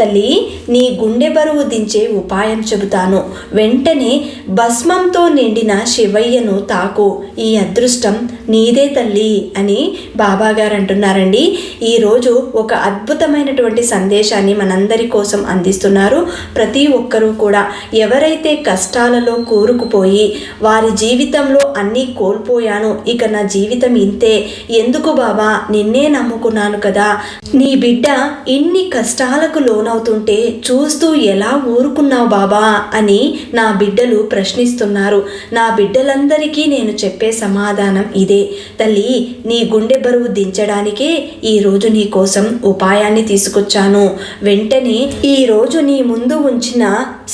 తల్లి నీ గుండె బరువు దించే ఉపాయం చెబుతాను. వెంటనే భస్మంతో నిండిన శివయ్యను తాకు. ఈ అదృష్టం నీదే తల్లి అని బాబాగారు అంటున్నారండి ఈరోజు ఒక అద్భుతమైనటువంటి సందేశాన్ని మనందరి కోసం అందిస్తున్నారు ప్రతి ఒక్కరూ కూడా. ఎవరైతే కష్టాలలో కూరుకుపోయి వారి జీవితంలో అన్నీ కోల్పోయాను ఇక నా జీవితం ఇంతే. ఎందుకు బాబా? నిన్నే నమ్ముకున్నాను కదా. నీ బిడ్డ ఇన్ని కష్టాలకు అవుతుంటే చూస్తూ ఎలా ఊరుకున్నావు బాబా అని నా బిడ్డలు ప్రశ్నిస్తున్నారు. నా బిడ్డలందరికీ నేను చెప్పే సమాధానం ఇదే. తల్లి నీ గుండె బరువు దించడానికే ఈరోజు నీ కోసం ఉపాయాన్ని తీసుకొచ్చాను. వెంటనే ఈరోజు నీ ముందు ఉంచిన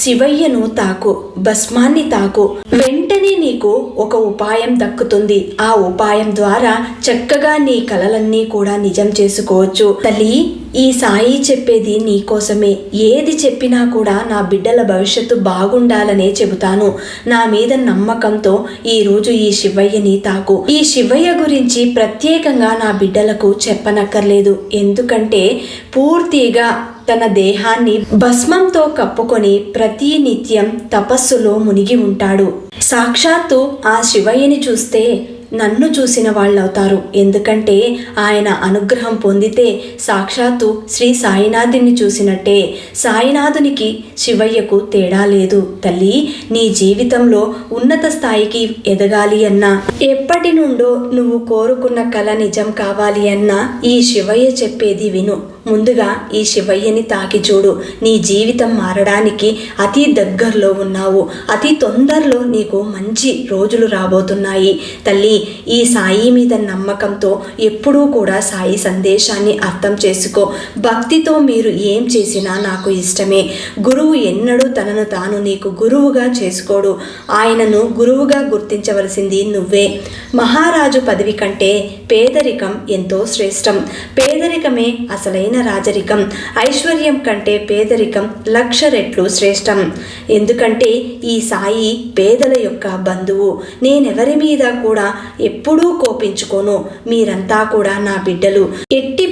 శివయ్యను తాకు భస్మాన్ని తాకు. వెంటనే నీకు ఒక ఉపాయం దక్కుతుంది. ఆ ఉపాయం ద్వారా చక్కగా నీ కలలన్నీ కూడా నిజం చేసుకోవచ్చు. తల్లి ఈ సాయి చెప్పేది నీ కోసమే. ఏది చెప్పినా కూడా నా బిడ్డల భవిష్యత్తు బాగుండాలనే చెబుతాను. నా మీద నమ్మకంతో ఈరోజు ఈ శివయ్యని తాకు. ఈ శివయ్య గురించి ప్రత్యేకంగా నా బిడ్డలకు చెప్పనక్కర్లేదు. ఎందుకంటే పూర్తిగా తన దేహాన్ని భస్మంతో కప్పుకొని ప్రతి నిత్యం తపస్సులో మునిగి ఉంటాడు. సాక్షాత్తు ఆ శివయ్యని చూస్తే నన్ను చూసిన వాళ్ళవుతారు. ఎందుకంటే ఆయన అనుగ్రహం పొందితే సాక్షాత్తు శ్రీ సాయినాథుని చూసినట్టే. సాయినాథునికి శివయ్యకు తేడా లేదు. తల్లి నీ జీవితంలో ఉన్నత స్థాయికి ఎదగాలి అన్నా ఎప్పటి నుండో నువ్వు కోరుకున్న కళ నిజం కావాలి అన్నా ఈ శివయ్య చెప్పేది విను. ముందుగా ఈ శివయ్యని తాకి చూడు. నీ జీవితం మారడానికి అతి దగ్గరలో ఉన్నావు. అతి తొందరలో నీకు మంచి రోజులు రాబోతున్నాయి. తల్లి ఈ సాయి మీద నమ్మకంతో ఎప్పుడూ కూడా సాయి సందేశాన్ని అర్థం చేసుకో. భక్తితో మీరు ఏం చేసినా నాకు ఇష్టమే. గురువు ఎన్నడూ తనను తాను నీకు గురువుగా చేసుకోడు. ఆయనను గురువుగా గుర్తించవలసింది నువ్వే. మహారాజు పదవి కంటే పేదరికం ఎంతో శ్రేష్టం. పేదరికమే అసలైన రాజరికం ఐశ్వర్యం కంటే పేదరికం లక్ష రెట్లు శ్రేష్టం. ఎందుకంటే ఈ సాయి పేదల యొక్క బంధువు. నేనెవరి మీద కూడా ఎప్పుడూ కోపించుకోను. మీరంతా కూడా నా బిడ్డలు.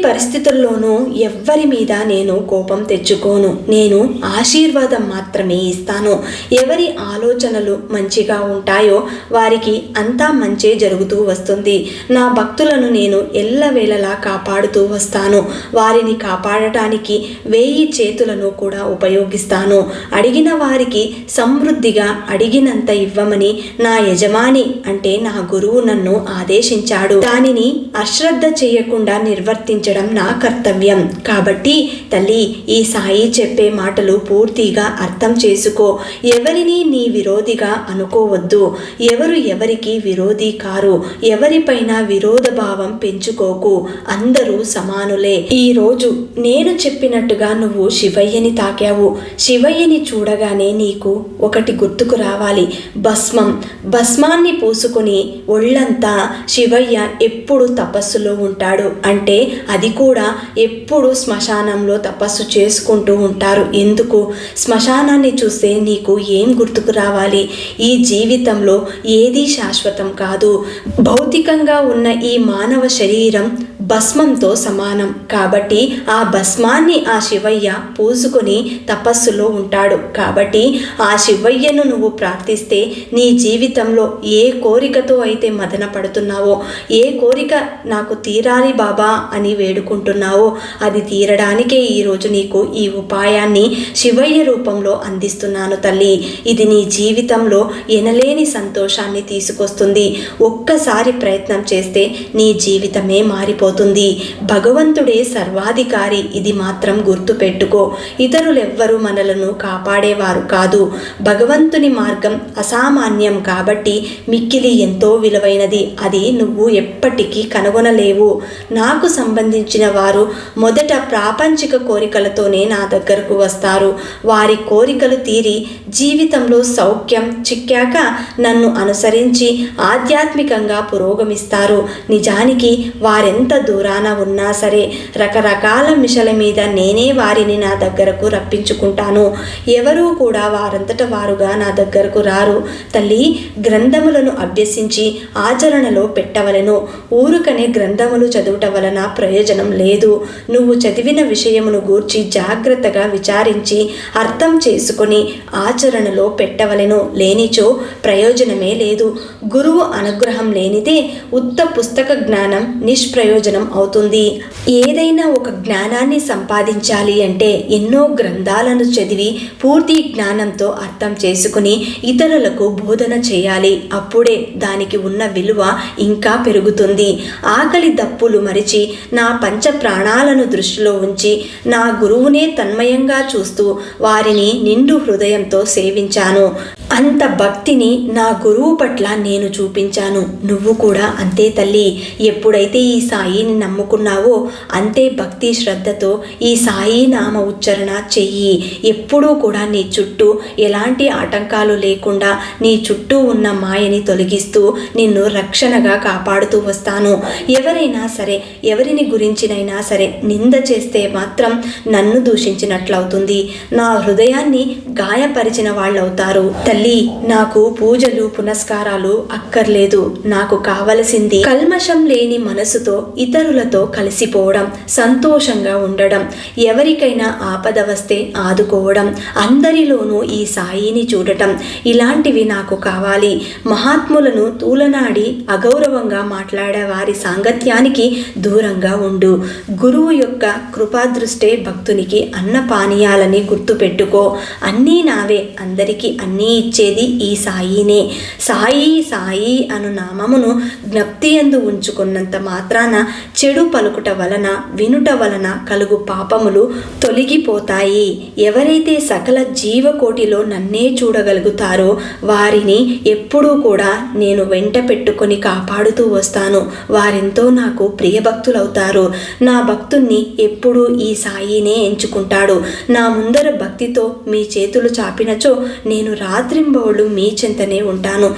పరిస్థితుల్లోనూ ఎవ్వరి మీద నేను కోపం తెచ్చుకోను. నేను ఆశీర్వాదం మాత్రమే ఇస్తాను. ఎవరి ఆలోచనలు మంచిగా ఉంటాయో వారికి అంతా మంచే జరుగుతూ వస్తుంది. నా భక్తులను నేను ఎల్లవేళలా కాపాడుతూ వస్తాను. వారిని కాపాడటానికి వేయి చేతులను కూడా ఉపయోగిస్తాను. అడిగిన వారికి సమృద్ధిగా అడిగినంత ఇవ్వమని నా యజమాని అంటే నా గురువు నన్ను ఆదేశించాడు. దానిని అశ్రద్ధ చేయకుండా నిర్వర్తించడం. నా కర్తవ్యం. కాబట్టి తల్లి ఈ సాయి చెప్పే మాటలు పూర్తిగా అర్థం చేసుకో. ఎవరిని నీ విరోధిగా అనుకోవద్దు. ఎవరు ఎవరికి విరోధి కారు. ఎవరిపైన విరోధ భావం పెంచుకోకు. అందరూ సమానులే. ఈ రోజు నేను చెప్పినట్టుగా నువ్వు శివయ్యని తాకావు. శివయ్యని చూడగానే నీకు ఒకటి గుర్తుకు రావాలి. భస్మం. భస్మాన్ని పూసుకుని ఒళ్ళంతా శివయ్య ఎప్పుడు తపస్సులో ఉంటాడు. అంటే అది కూడా ఎప్పుడు శ్మశానంలో తపస్సు చేసుకుంటూ ఉంటారు. ఎందుకు? శ్మశానాన్ని చూస్తే నీకు ఏం గుర్తుకు రావాలి? ఈ జీవితంలో ఏదీ శాశ్వతం కాదు. భౌతికంగా ఉన్న ఈ మానవ శరీరం భస్మంతో సమానం. కాబట్టి ఆ భస్మాన్ని ఆ శివయ్య పూసుకొని తపస్సులో ఉంటాడు. కాబట్టి ఆ శివయ్యను నువ్వు ప్రార్థిస్తే నీ జీవితంలో ఏ కోరికతో అయితే మదన పడుతున్నావో ఏ కోరిక నాకు తీరాలి బాబా అని వేడుకుంటున్నావో. అది తీరడానికే ఈరోజు నీకు ఈ ఉపాయాన్ని శివయ్య రూపంలో అందిస్తున్నాను తల్లి. ఇది నీ జీవితంలో ఎనలేని సంతోషాన్ని తీసుకొస్తుంది. ఒక్కసారి ప్రయత్నం చేస్తే నీ జీవితమే మారిపోతుంది. భగవంతుడే సర్వాధికారి ఇది మాత్రం గుర్తుపెట్టుకో. ఇతరులెవ్వరూ మనలను కాపాడేవారు కాదు. భగవంతుని మార్గం అసామాన్యం కాబట్టి మిక్కిలి ఎంతో విలువైనది. అది నువ్వు ఎప్పటికీ కనుగొనలేవు. నాకు సంబంధించి సంపాదించిన వారు మొదట ప్రాపంచిక కోరికలతోనే నా దగ్గరకు వస్తారు. వారి కోరికలు తీరి జీవితంలో సౌఖ్యం చిక్కాక నన్ను అనుసరించి ఆధ్యాత్మికంగా పురోగమిస్తారు. నిజానికి వారెంత దూరాన ఉన్నా సరే రకరకాల మిషల మీద నేనే వారిని నా దగ్గరకు రప్పించుకుంటాను. ఎవరూ కూడా వారంతట వారుగా నా దగ్గరకు రారు. తల్లి గ్రంథములను అభ్యసించి ఆచరణలో పెట్టవలెను. ఊరుకనే గ్రంథములు చదువుట వలన ప్రయోజనం లేదు. నువ్వు చదివిన విషయమును గూర్చి జాగ్రత్తగా విచారించి అర్థం చేసుకొని ఆచరణలో పెట్టవలెను. లేనిచో ప్రయోజనమే లేదు. గురువు అనుగ్రహం లేనిదే ఉత్త పుస్తక జ్ఞానం నిష్ప్రయోజనం అవుతుంది. ఏదైనా ఒక జ్ఞానాన్ని సంపాదించాలి అంటే ఎన్నో గ్రంథాలను చదివి పూర్తి జ్ఞానంతో అర్థం చేసుకుని ఇతరులకు బోధన చేయాలి. అప్పుడే దానికి ఉన్న విలువ ఇంకా పెరుగుతుంది. ఆకలి దప్పులు మరిచి నా పంచ ప్రాణాలను దృష్టిలో ఉంచి నా గురువునే తన్మయంగా చూస్తూ వారిని నిండు హృదయంతో సేవించాను. అంత భక్తిని నా గురువు పట్ల నేను చూపించాను. నువ్వు కూడా అంతే తల్లి. ఎప్పుడైతే ఈ సాయిని నమ్ముకున్నావో అంతే భక్తి శ్రద్ధతో ఈ సాయి నామ ఉచ్చారణ చెయ్యి. ఎప్పుడూ కూడా నీ చుట్టూ ఎలాంటి ఆటంకాలు లేకుండా నీ చుట్టూ ఉన్న మాయని తొలగిస్తూ నిన్ను రక్షణగా కాపాడుతూ వస్తాను. ఎవరైనా సరే ఎవరిని గురించినైనా సరే నింద చేస్తే మాత్రం నన్ను దూషించినట్లవుతుంది. నా హృదయాన్ని గాయపరిచిన వాళ్ళవుతారు. తల్లి నాకు పూజలు పునస్కారాలు అక్కర్లేదు. నాకు కావలసింది కల్మషం లేని మనసుతో ఇతరులతో కలిసిపోవడం సంతోషంగా ఉండడం ఎవరికైనా ఆపద వస్తే ఆదుకోవడం అందరిలోనూ ఈ సాయిని చూడటం. ఇలాంటివి నాకు కావాలి. మహాత్ములను తూలనాడి అగౌరవంగా మాట్లాడే వారి సాంగత్యానికి దూరంగా ఉండు. గురువు యొక్క కృపాదృష్టే భక్తునికి అన్న పానీయాలని గుర్తుపెట్టుకో. అన్ని నావే. అందరికీ అన్నీ ఇచ్చేది ఈ సాయినే. సాయి సాయి అను నామమును జ్ఞప్తి ఎందు ఉంచుకున్నంత మాత్రాన చెడు పలుకుట వలన వినుట వలన కలుగు పాపములు తొలగిపోతాయి. ఎవరైతే సకల జీవకోటిలో నన్నే చూడగలుగుతారో వారిని ఎప్పుడూ కూడా నేను వెంట పెట్టుకొని కాపాడుతూ వస్తాను. వారెంతో నాకు ప్రియభక్తులవుతారు. నా భక్తుణ్ణి ఎప్పుడూ ఈ సాయినే ఎంచుకుంటాడు. నా ముందర భక్తితో మీ చేతి చేతులు చాపినచో నేను రాత్రింబవళ్ళు మీ చెంతనే ఉంటాను.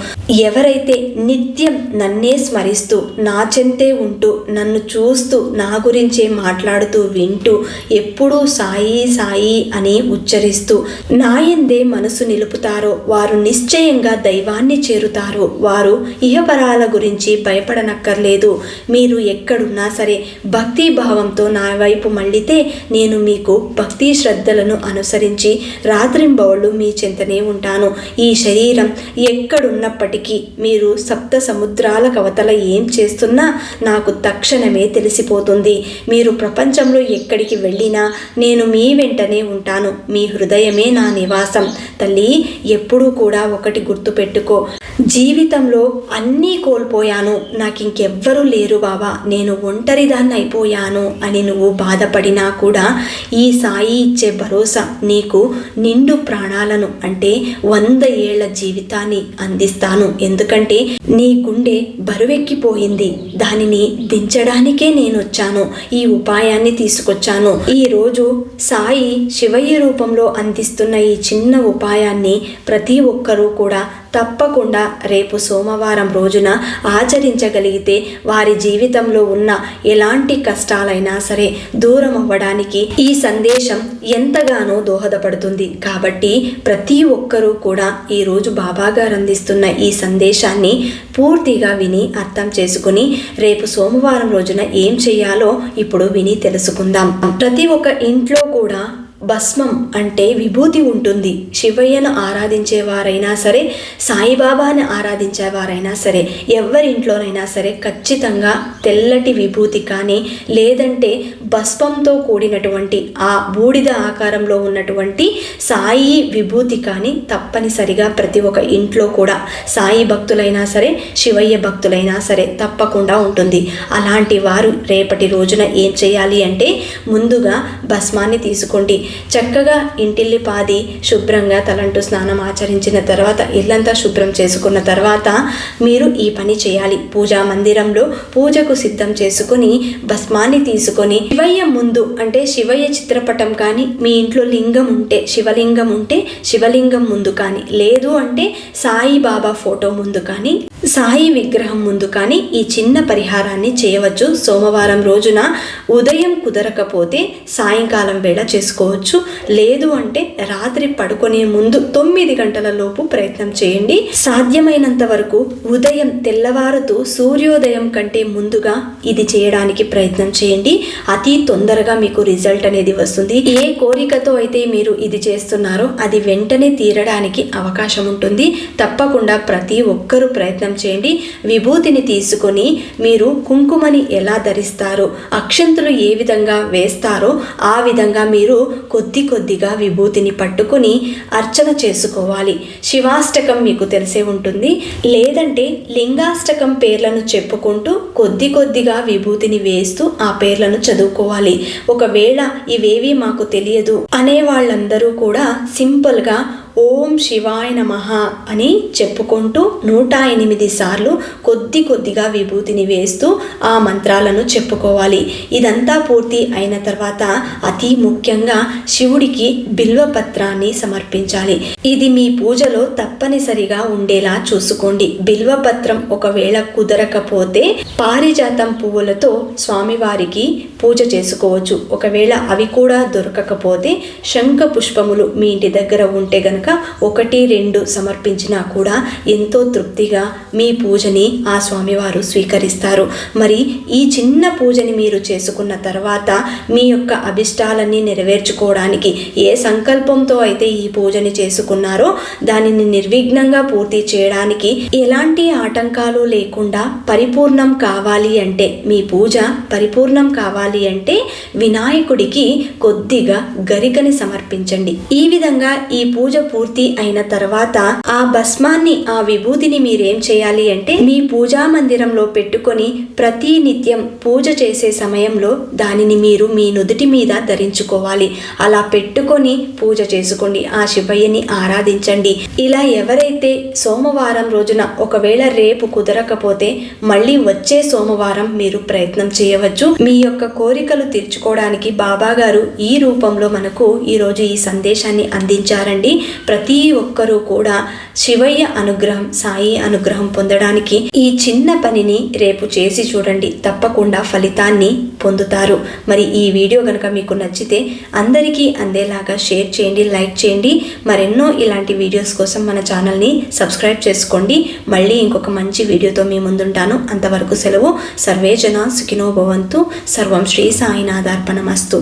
ఎవరైతే నిత్యం నన్నే స్మరిస్తూ నా చెంతే ఉంటూ నన్ను చూస్తూ నా గురించే మాట్లాడుతూ వింటూ ఎప్పుడూ సాయి సాయి అని ఉచ్చరిస్తూ నాయందే మనసు నిలుపుతారో వారు నిశ్చయంగా దైవాన్ని చేరుతారు వారు ఇహపరాల గురించి భయపడనక్కర్లేదు. మీరు ఎక్కడున్నా సరే భక్తి భావంతో నా వైపు మళ్ళితే నేను మీకు భక్తి శ్రద్ధలను అనుసరించి రాత్రి రాత్రింబవళ్ళు మీ చెంతనే ఉంటాను. ఈ శరీరం ఎక్కడున్నప్పటికీ మీరు సప్త సముద్రాల కవతల ఏం చేస్తున్నా నాకు తక్షణమే తెలిసిపోతుంది. మీరు ప్రపంచంలో ఎక్కడికి వెళ్ళినా నేను మీ వెంటనే ఉంటాను. మీ హృదయమే నా నివాసం. తల్లి ఎప్పుడూ కూడా ఒకటి గుర్తుపెట్టుకో. జీవితంలో అన్నీ కోల్పోయాను. నాకు ఇంకెవ్వరూ లేరు బాబా నేను ఒంటరిదాన్ని అయిపోయాను అని నువ్వు బాధపడినా కూడా ఈ సాయి ఇచ్చే భరోసా నీకు నిండు ప్రాణాలను అంటే వంద ఏళ్ళ జీవితాన్ని అందిస్తాను. ఎందుకంటే నీ గుండె బరువెక్కిపోయింది. దానిని దించడానికే నేను వచ్చాను ఈ ఉపాయాన్ని తీసుకొచ్చాను. ఈ రోజు సాయి శివయ్య రూపంలో అందిస్తున్న ఈ చిన్న ఉపాయాన్ని ప్రతి ఒక్కరూ కూడా తప్పకుండా రేపు సోమవారం రోజున ఆచరించగలిగితే వారి జీవితంలో ఉన్న ఎలాంటి కష్టాలైనా సరే దూరం అవ్వడానికి ఈ సందేశం ఎంతగానో దోహదపడుతుంది. కాబట్టి ప్రతి ఒక్కరూ కూడా ఈరోజు బాబాగారు అందిస్తున్న ఈ సందేశాన్ని పూర్తిగా విని అర్థం చేసుకుని రేపు సోమవారం రోజున ఏం చేయాలో ఇప్పుడు విని తెలుసుకుందాం. ప్రతి ఒక్క ఇంట్లో కూడా భస్మం అంటే విభూతి ఉంటుంది. శివయ్యను ఆరాధించేవారైనా సరే సాయిబాబాని ఆరాధించేవారైనా సరే ఎవరింట్లోనైనా సరే ఖచ్చితంగా తెల్లటి విభూతి కానీ లేదంటే భస్మంతో కూడినటువంటి ఆ బూడిద ఆకారంలో ఉన్నటువంటి సాయి విభూతి కానీ తప్పనిసరిగా ప్రతి ఒక్క ఇంట్లో కూడా సాయి భక్తులైనా సరే శివయ్య భక్తులైనా సరే తప్పకుండా ఉంటుంది. అలాంటి వారు రేపటి రోజున ఏం చేయాలి అంటే ముందుగా భస్మాన్ని తీసుకోండి. చక్కగా ఇంటిల్లి పాది శుభ్రంగా తలంటూ స్నానం ఆచరించిన తర్వాత ఇల్లంతా శుభ్రం చేసుకున్న తర్వాత మీరు ఈ పని చేయాలి. పూజా మందిరంలో పూజకు సిద్ధం చేసుకుని భస్మాన్ని తీసుకొని శివయ్య ముందు అంటే శివయ్య చిత్రపటం కానీ మీ ఇంట్లో లింగం ఉంటే శివలింగం ఉంటే శివలింగం ముందు కానీ లేదు అంటే సాయిబాబా ఫోటో ముందు కానీ సాయి విగ్రహం ముందు కానీ ఈ చిన్న పరిహారాన్ని చేయవచ్చు. సోమవారం రోజున ఉదయం కుదరకపోతే సాయంకాలం వేళ చేసుకోవచ్చు. లేదు అంటే రాత్రి పడుకునే ముందు తొమ్మిది గంటల లోపు ప్రయత్నం చేయండి. సాధ్యమైనంత వరకు ఉదయం తెల్లవారుతూ సూర్యోదయం కంటే ముందుగా ఇది చేయడానికి ప్రయత్నం చేయండి. అతి తొందరగా మీకు రిజల్ట్ అనేది వస్తుంది. ఏ కోరికతో అయితే మీరు ఇది చేస్తున్నారో అది వెంటనే తీరడానికి అవకాశం ఉంటుంది. తప్పకుండా ప్రతి ఒక్కరూ ప్రయత్నం చేయండి. విభూతిని తీసుకొని మీరు కుంకుమని ఎలా ధరిస్తారో అక్షంతులు ఏ విధంగా వేస్తారో ఆ విధంగా మీరు కొద్ది కొద్దిగా విభూతిని పట్టుకుని అర్చన చేసుకోవాలి. శివాష్టకం మీకు తెలిసే ఉంటుంది. లేదంటే లింగాష్టకం పేర్లను చెప్పుకుంటూ కొద్ది కొద్దిగా విభూతిని వేస్తూ ఆ పేర్లను చదువుకోవాలి. ఒకవేళ ఇవేవి మాకు తెలియదు అనే వాళ్ళందరూ కూడా సింపుల్గా ఓం శివాయ నమ అని చెప్పుకుంటూ నూట ఎనిమిది సార్లు కొద్ది కొద్దిగా విభూతిని వేస్తూ ఆ మంత్రాలను చెప్పుకోవాలి. ఇదంతా పూర్తి అయిన తర్వాత అతి ముఖ్యంగా శివుడికి బిల్వపత్రాన్ని సమర్పించాలి. ఇది మీ పూజలో తప్పనిసరిగా ఉండేలా చూసుకోండి. బిల్వపత్రం ఒకవేళ కుదరకపోతే పారిజాతం పువ్వులతో స్వామివారికి పూజ చేసుకోవచ్చు. ఒకవేళ అవి కూడా దొరకకపోతే శంఖ పుష్పములు మీ ఇంటి దగ్గర ఉంటే గనక ఒకటి రెండు సమర్పించినా కూడా ఎంతో తృప్తిగా మీ పూజని ఆ స్వామివారు స్వీకరిస్తారు. మరి ఈ చిన్న పూజని మీరు చేసుకున్న తర్వాత మీ యొక్క అభిష్టాలన్నీ నెరవేర్చుకోవడానికి ఏ సంకల్పంతో అయితే ఈ పూజని చేసుకున్నారో దానిని నిర్విఘ్నంగా పూర్తి చేయడానికి ఎలాంటి ఆటంకాలు లేకుండా పరిపూర్ణం కావాలి అంటే మీ పూజ పరిపూర్ణం కావాలి అంటే వినాయకుడికి కొద్దిగా గరికని సమర్పించండి. ఈ విధంగా ఈ పూజ పూర్తి అయిన తర్వాత ఆ భస్మాన్ని ఆ విభూతిని మీరేం చేయాలి అంటే మీ పూజా మందిరంలో పెట్టుకొని ప్రతి నిత్యం పూజ చేసే సమయంలో దానిని మీరు మీ నుదుటి మీద ధరించుకోవాలి. అలా పెట్టుకొని పూజ చేసుకోండి. ఆ శివయ్యని ఆరాధించండి. ఇలా ఎవరైతే సోమవారం రోజున ఒకవేళ రేపు కుదరకపోతే మళ్ళీ వచ్చే సోమవారం మీరు ప్రయత్నం చేయవచ్చు. మీ యొక్క కోరికలు తీర్చుకోవడానికి బాబా గారు ఈ రూపంలో మనకు ఈరోజు ఈ సందేశాన్ని అందించారండి. ప్రతి ఒక్కరూ కూడా శివయ్య అనుగ్రహం సాయి అనుగ్రహం పొందడానికి ఈ చిన్న పనిని రేపు చేసి చూడండి. తప్పకుండా ఫలితాన్ని పొందుతారు. మరి ఈ వీడియో కనుక మీకు నచ్చితే అందరికీ అందేలాగా షేర్ చేయండి లైక్ చేయండి. మరెన్నో ఇలాంటి వీడియోస్ కోసం మన ఛానల్ని సబ్స్క్రైబ్ చేసుకోండి. మళ్ళీ ఇంకొక మంచి వీడియోతో మీ ముందుంటాను. అంతవరకు సెలవు. సర్వేజన సుఖినో భవంతు. సర్వం శ్రీ సాయినాథార్పణమస్తు.